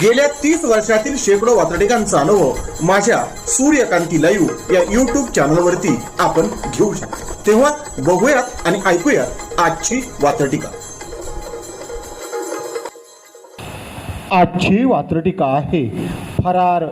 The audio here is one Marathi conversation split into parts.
गेल्या तीस वर्षातील शेकडो वातडिकांचा अनुभव माझ्या सूर्यकांती लाईव्ह या युट्यूब चॅनलवरती आपण घेऊ शकतो. तेव्हा बघूयात आणि ऐकूयात आजची वातडिका आजची वात्रटिका आहे फरार.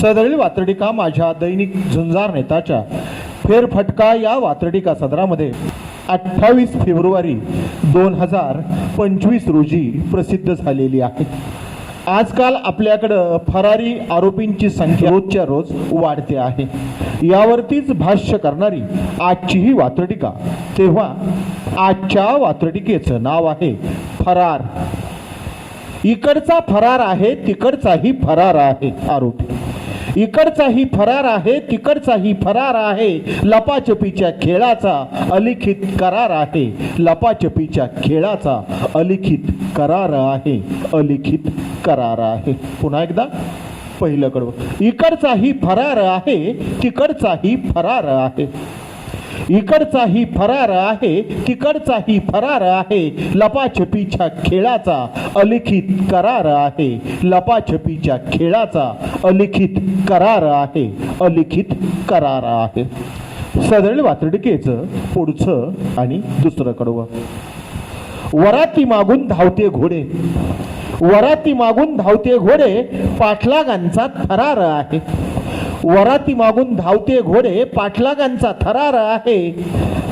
सदरील वात्रटिका माझ्या दैनिक झुंजार नेताच्या फेरफटका या वात्रटिका सदरामध्ये अठ्ठावीस फेब्रुवारी दोन हजार पंचवीस रोजी प्रसिद्ध झालेली आहे. आजकाल आपल्याकडं फरारी आरोपींची संख्या रोजच्या रोज वाढते आहे. यावरतीच भाष्य करणारी आजची ही वात्रटिका. तेव्हा आजच्या वात्रटिकेचं नाव आहे फरार. इकडचा फरार आहे तिकडचाही फरार आहे आरोपी. इकडचाही फरार आहे तिकडचाही फरार आहे. लपाछपीच्या खेळाचा अलिखित करार आहे. लपाछपीच्या खेळाचा अलिखित करार आहे. अलिखित करार आहे. पुन्हा एकदा पहिलं कडवं. इकडचाही फरार आहे तिकडचाही फरार आहे. इकडचाही फरार आहे तिकडचाही फरार आहे. लपाछपीच्या खेळाचा अलिखित करार आहे. लपाछपीच्या खेळाचा अलिखित करार आहे. अलिखित करार आहे. सदळ वातडिकेचं पुढचं आणि दुसरं कडवं. वराती मागून धावते घोडे. वराती मागून धावते घोडे पाठलागांचा थरार आहे. वराती मागून धावते घोडे पाठलागांचा थरार आहे.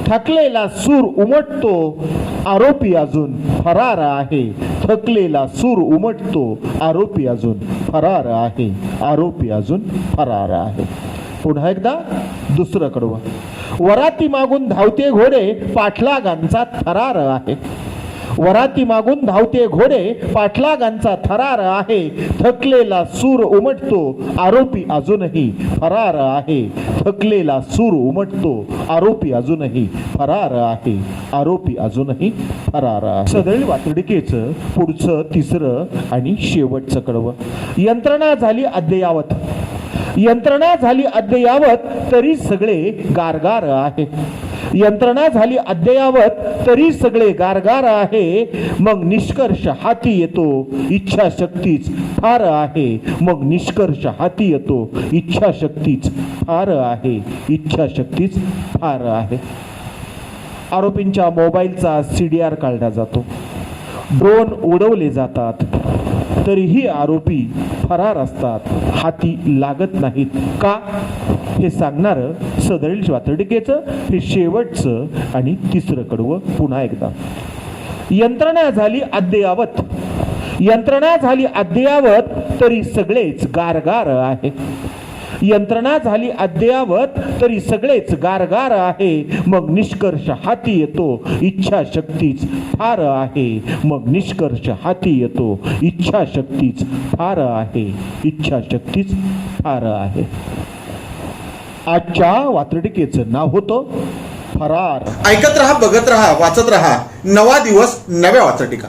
थकलेला सूर उमटतो आरोपी अजून फरार आहे. थकलेला सूर उमटतो आरोपी अजून फरार आहे. आरोपी अजून फरार आहे. पुन्हा एकदा दुसरं कडवं. वराती मागून धावते घोडे पाठलागांचा थरार आहे. वराती मागून धावते घोडे पाठलागांचा थरार आहे. थकलेला सूर उमटतो आरोपी अजूनही फरार आहे. थकलेला सूर उमटतो आरोपी अजूनही फरार आहे. आरोपी अजूनही फरार आहे. सदळी वातडिकेचं पुढचं तिसरं आणि शेवटचं कडवं. यंत्रणा झाली अद्ययावत. यंत्रणा झाली अद्ययावत तरी सगळे गारगार आहे यंत्रणा झाली अद्ययावत तरी सगळे गारगार आहे. मग निष्कर्ष हाती येतो इच्छाशक्तीच फार आहे. मग निष्कर्ष हाती येतो इच्छाशक्तीच फार आहे. इच्छाशक्तीच फार आहे. आरोपींच्या मोबाईलचा सी डी आर काढला जातो. ड्रोन उडवले जातात. तरीही आरोपी फरार असतात. हाती लागत नाहीत. का? हे सांगणारं सदरील स्वातडिकेचं हे शेवटचं आणि तिसरं कडवं पुन्हा एकदा. यंत्रणा झाली अद्ययावत. यंत्रणा झाली अद्ययावत तरी सगळेच गारगार आहे. यंत्रणा झाली अद्ययावत तरी सगळेच गारगार आहे. मग निष्कर्ष हाती येतो इच्छाशक्तीच फार आहे. मग निष्कर्ष हाती येतो इच्छाशक्तीच फार आहे. इच्छाशक्तीच फार आहे. आजच्या वात्रटिकेचं नाव होतं फरार. ऐकत राहा बघत रहा वाचत रहा. नवा दिवस नव्या वाचटिका